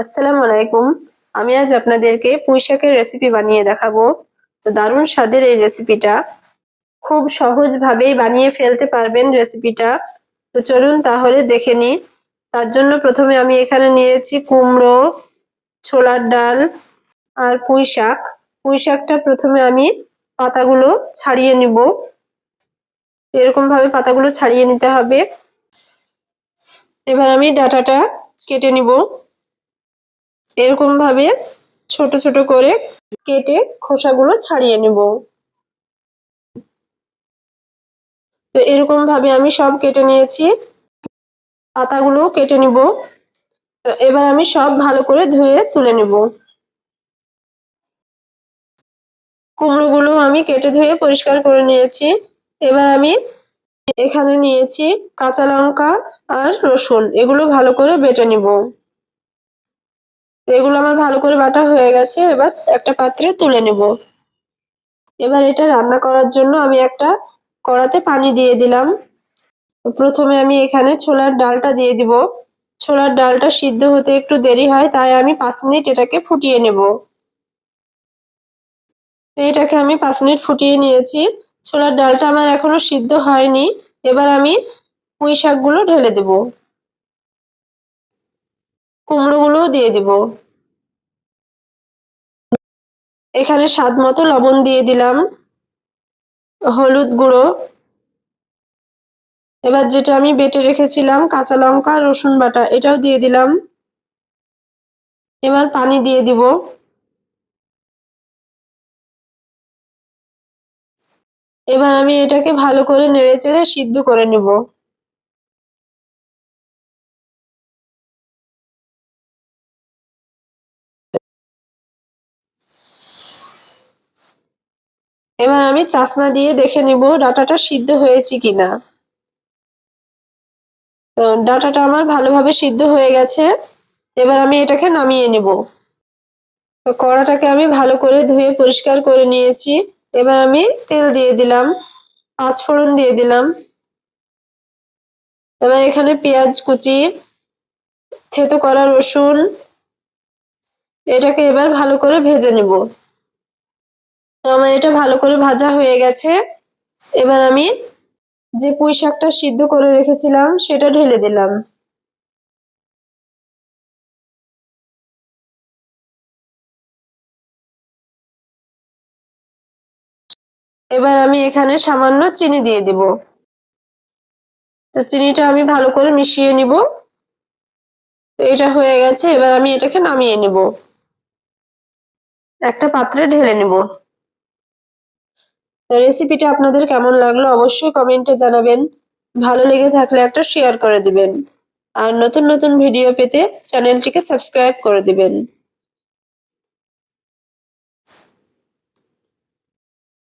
আসসালামু আলাইকুম। আমি আজ আপনাদেরকে পুঁই শাকের রেসিপি বানিয়ে দেখাবো। তো দারুণ স্বাদের এই রেসিপিটা খুব সহজভাবেই বানিয়ে ফেলতে পারবেন রেসিপিটা তো চলুন তাহলে দেখে নিই। তার জন্য প্রথমে আমি এখানে নিয়েছি কুমড়ো, ছোলার ডাল আর পুঁই শাক পুঁই শাকটা প্রথমে আমি পাতাগুলো ছাড়িয়ে নিব। এরকম ভাবে পাতাগুলো ছাড়িয়ে নিতে হবে। এবার আমি ডাটাটা কেটে নিব। এরকম ভাবে ছোট ছোট করে কেটে খোসাগুলো ছাড়িয়ে নেব। তো এরকম ভাবে আমি সব কেটে নিয়েছি। পাতাগুলো কেটে নিব। তো এবার আমি সব ভালো করে ধুয়ে তুলে নেব। কুমড়োগুলো আমি কেটে ধুয়ে পরিষ্কার করে নিয়েছি। এবার আমি এখানে নিয়েছি কাঁচা লঙ্কা আর রসুন। এগুলো ভালো করে বেটে নিব। এগুলো আমার ভালো করে বাটা হয়ে গেছে, এবার একটা পাত্রে তুলে নেব। এবার এটা রান্না করার জন্য আমি একটা কড়াতে পানি দিয়ে দিলাম। প্রথমে আমি এখানে ছোলার ডালটা দিয়ে দিব। ছোলার ডালটা সিদ্ধ হতে একটু দেরি হয়, তাই আমি পাঁচ মিনিট এটাকে ফুটিয়ে নেব। এটাকে আমি পাঁচ মিনিট ফুটিয়ে নিয়েছি। ছোলার ডালটা আমার এখনও সিদ্ধ হয়নি। এবার আমি পুঁই শাকগুলো ঢেলে দেব। দিয়ে দিব। এখানে স্বাদ মতো লবণ দিয়ে দিলাম। হলুদ গুঁড়ো। এবার যেটা আমি বেটে রেখেছিলাম, কাঁচা লঙ্কা, রসুন বাটা, এটাও দিয়ে দিলাম। এবার পানি দিয়ে দিব। এবার আমি এটাকে ভালো করে নেড়ে চেড়ে সিদ্ধ করে নেব। এবার আমি চাসনা দিয়ে দেখে নিব ডাটাটা সিদ্ধ হয়েছে কিনা। তো ডাটাটা আমার ভালোভাবে সিদ্ধ হয়ে গেছে। এবার আমি এটাকে নামিয়ে নিব। তো কড়াটাকে আমি ভালো করে ধুয়ে পরিষ্কার করে নিয়েছি। এবার আমি তেল দিয়ে দিলাম পাঁচ ফোড়ন দিয়ে দিলাম। এবার এখানে পেঁয়াজ কুচি, থেতো করা রসুন, এটাকে এবার ভালো করে ভেজে নেব। তো আমার এটা ভালো করে ভাজা হয়ে গেছে। এবার আমি যে পুঁই শাকটা সিদ্ধ করে রেখেছিলাম, সেটা ঢেলে দিলাম। এবার আমি এখানে সামান্য চিনি দিয়ে দিব। তো চিনিটা আমি ভালো করে মিশিয়ে নিব। তো এটা হয়ে গেছে, এবার আমি এটাকে নামিয়ে নিব। একটা পাত্রে ঢেলে নেব। রেসিপিটা আপনাদের কেমন লাগল অবশ্যই কমেন্টে জানাবেন। ভালো লেগে থাকলে একটা শেয়ার করে দিবেন। আর নতুন নতুন ভিডিও পেতে চ্যানেলটিকে সাবস্ক্রাইব করে দিবেন।